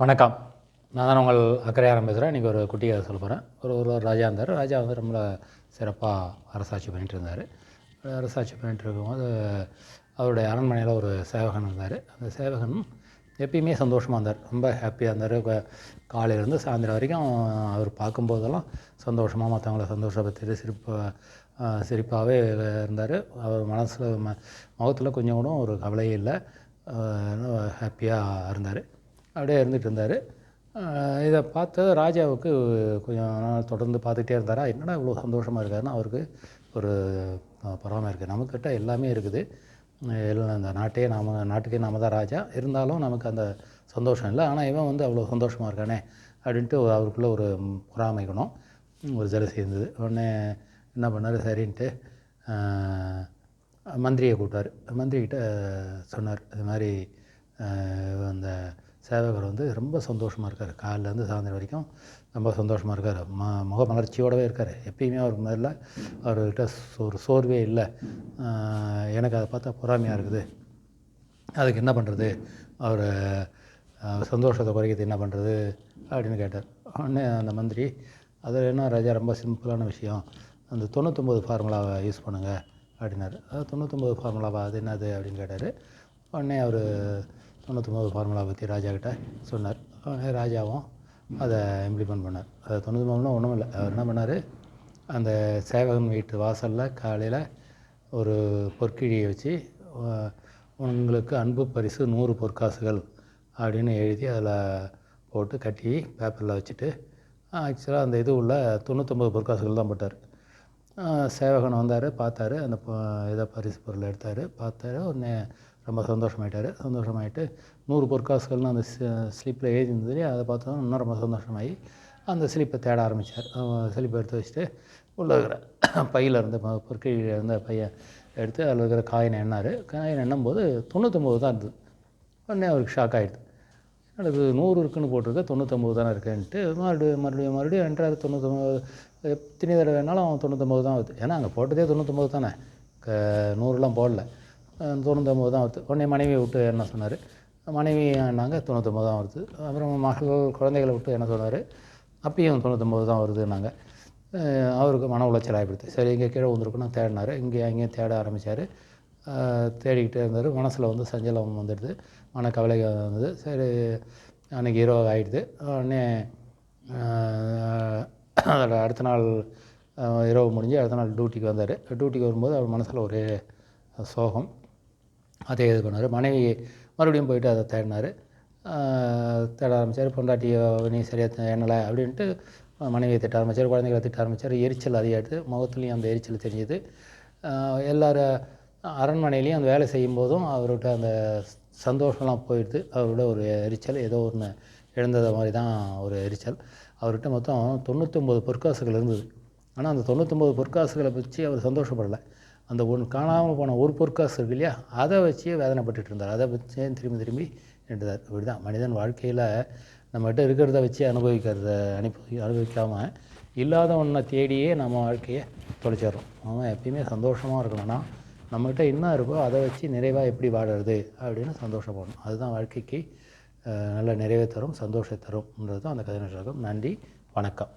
வணக்கம். நான் தான் உங்கள் அக்கறையாரம் பேசுகிறேன் இன்றைக்கி ஒரு குட்டி கதை சொல்ல போகிறேன் ஒரு ஒரு ராஜா இருந்தார். ராஜா வந்து ரொம்ப சிறப்பாக அரசாட்சி பண்ணிகிட்டு இருந்தார். அரசாட்சி பண்ணிகிட்டு இருக்கும்போது அவருடைய அரண்மனையில் ஒரு சேவகன் இருந்தார். அந்த சேவகன் எப்பயுமே சந்தோஷமாக இருந்தார். ரொம்ப ஹாப்பியாக இருந்தார். இப்போ காலையிலேருந்து சாயந்தரம் வரைக்கும் அவர் பார்க்கும்போதெல்லாம் சந்தோஷமாக மற்றவங்கள சந்தோஷப்படுத்திட்டு சிரிப்பாக சிரிப்பாகவே இருந்தார். அவர் மனசில் ம முகத்தில் கொஞ்சம் கூட ஒரு கவலையே இல்லை. ஹாப்பியாக இருந்தார். அப்படியே இருந்துகிட்டு இருந்தார். இதை பார்த்து ராஜாவுக்கு கொஞ்சம் நாள் தொடர்ந்து பார்த்துட்டே இருந்தாரா? என்னடா இவ்வளோ சந்தோஷமாக இருக்காருன்னு அவருக்கு ஒரு பொறாமை இருக்குது நம்மக்கிட்ட எல்லாமே இருக்குது. எல்லாம் இந்த நாட்டையே நாம் நாட்டுக்கே நாம தான் ராஜா. இருந்தாலும் நமக்கு அந்த சந்தோஷம் இல்லை. ஆனால் இவன் வந்து அவ்வளோ சந்தோஷமாக இருக்கானே அப்படின்ட்டு அவருக்குள்ளே ஒரு பொறாமை குணம் ஒரு ஜலசி இருந்தது. உடனே என்ன பண்ணார்? சரின்ட்டு மந்திரியை கூப்பிட்டார். மந்திரிக்கிட்ட சொன்னார் இது மாதிரி அந்த சேவகர் வந்து ரொம்ப சந்தோஷமாக இருக்கார். காலையிலேருந்து சாயந்தரம் வரைக்கும் ரொம்ப சந்தோஷமாக இருக்கார். ம முக மலர்ச்சியோடவே இருக்கார். எப்பயுமே அவர் முதல்ல அவர்கிட்ட ஒரு சோர்வே இல்லை. எனக்கு அதை பார்த்தா பொறாமையாக இருக்குது. அதுக்கு என்ன பண்ணுறது அவர் சந்தோஷத்தை குறைக்கிறது என்ன பண்ணுறது அப்படின்னு கேட்டார். உடனே அந்த மந்திரி அதில் என்ன ராஜா ரொம்ப சிம்பிளான விஷயம். அந்த தொண்ணூத்தொம்பது ஃபார்முலாவை யூஸ் பண்ணுங்கள் அப்படின்னாரு. அது தொண்ணூத்தொம்பது ஃபார்முலாவா? அது என்னது? அப்படின்னு கேட்டார். உடனே அவர் தொண்ணூத்தொம்பது ஃபார்முலா பற்றி ராஜா கிட்ட சொன்னார். ராஜாவும் அதை இம்ப்ளிமெண்ட் பண்ணார். அதை தொண்ணூத்தொம்பதுனா ஒன்றும் இல்லை. அவர் என்ன பண்ணார்? அந்த சேவகன் வீட்டு வாசலில் காலையில் ஒரு பொற்கிழியை வச்சு உங்களுக்கு அன்பு பரிசு நூறு பொற்காசுகள் அப்படின்னு எழுதி அதில் போட்டு கட்டி பேப்பரில் வச்சுட்டு ஆக்சுவலாக அந்த இது உள்ள தொண்ணூத்தொம்பது பொற்காசுகள் தான் போட்டார். சேவகன் வந்தார் பார்த்தாரு அந்த இதை பரிசு பொருளை எடுத்தார் பார்த்தாரு உடனே ரொம்ப சந்தோஷமாயிட்டார். சந்தோஷமாயிட்டு நூறு பொற்காசுகள்னு அந்த ஸ்லிப்பில் எழுதி இருந்தது அதை பார்த்தோம் இன்னும் ரொம்ப சந்தோஷமாகி அந்த ஸ்லிப்பை தேட ஆரம்பித்தார் ஸ்லிப்பை எடுத்து வச்சுட்டு உள்ளே இருக்கிற பையில் இருந்த பொற்கையில் இருந்த பையன் எடுத்து அதில் இருக்கிற காயினை எண்ணார். காயின் எண்ணும் போது தொண்ணூத்தொம்பது தான் இருந்தது. உடனே அவருக்கு ஷாக் ஆகிடுது எனக்கு நூறு இருக்குன்னு போட்டிருக்க தொண்ணூத்தொம்பது தானே இருக்கேன்ட்டு மறுபடியும் மறுபடியும் மறுபடியும் என்ட்ராரு தொண்ணூத்தொம்பது எத்தனை தடவை வேணாலும் தொண்ணூத்தொம்பது தான் வருது ஏன்னா அங்கே போட்டதே தொண்ணூத்தொம்பது தானே. க நூறுலாம் போடல. தொண்ணூத்தொம்பது தான் வருது உடனே மனைவியை விட்டு என்ன சொன்னார்? மனைவி என்னாங்க? தொண்ணூத்தொம்பது தான் வருது அப்புறம் மகள் குழந்தைகளை விட்டு என்ன சொன்னார்? அப்பயும் தொண்ணூத்தொம்பது தான் வருதுன்னாங்க. அவருக்கு மன உளைச்சல் ஆகிடுது சரி இங்கே கீழே வந்துருக்குன்னு தேடினார். இங்கே அங்கேயும் தேட ஆரம்பித்தார் தேடிக்கிட்டே இருந்தார். மனசில் வந்து சஞ்சலம் வந்துடுது. மனக்கவலை வந்தது. சரி அன்றைக்கி இரவு ஆகிடுது உடனே அதில் அடுத்த நாள் இரவு முடிஞ்சு அடுத்த நாள் டியூட்டிக்கு வந்தார். டியூட்டிக்கு வரும்போது அவர் மனசில் ஒரே சோகம். அதே இது பண்ணார் மனைவி மறுபடியும் போயிட்டு அதை தேடினார். தேட ஆரம்பித்தார் பொண்டாட்டியை நீ சரியாக எண்ணலை அப்படின்ட்டு மனைவியை திட்ட ஆரம்பித்தார் குழந்தைகளை திட்ட ஆரம்பித்தார் எரிச்சல் அதிகாடுது முகத்துலேயும் அந்த எரிச்சல் தெரிஞ்சுது. எல்லோரும் அரண்மனையிலையும் அந்த வேலை செய்யும்போதும் அவர்கிட்ட அந்த சந்தோஷம்லாம் போயிடுது. அவரோட ஒரு எரிச்சல் ஏதோ ஒன்று இழந்தது மாதிரி தான் ஒரு எரிச்சல். அவர்கிட்ட மொத்தம் தொண்ணூற்றொம்பது பொற்காசுகள் இருந்தது. ஆனால் அந்த தொண்ணூற்றொம்பது பொற்காசுகளை வச்சு அவர் சந்தோஷப்படலை. அந்த ஒன்று காணாமல் போன ஒரு பொற்காசு இருக்கு இல்லையா அதை வச்சு வேதனைப்பட்டு இருந்தார். அதை வச்சு திரும்பி திரும்பி நின்றுதார் இப்படி தான் மனிதன் வாழ்க்கையில் நம்மகிட்ட இருக்கிறத வச்சு அனுபவிக்கிறத அனுப்பி அனுபவிக்காமல் இல்லாத ஒன்றை தேடியே நம்ம வாழ்க்கையை தொலைச்சிடுறோம். அவன் எப்பயுமே சந்தோஷமாக இருக்கணும்னா நம்மகிட்ட என்ன இருக்கோ அதை வச்சு நிறைவாக எப்படி வாடுறது அப்படின்னு சந்தோஷப்படணும். அதுதான் வாழ்க்கைக்கு நல்ல நிறைவை தரும் சந்தோஷத்தை தரும்ன்றது தான் அந்த கதை நன்றி வணக்கம்.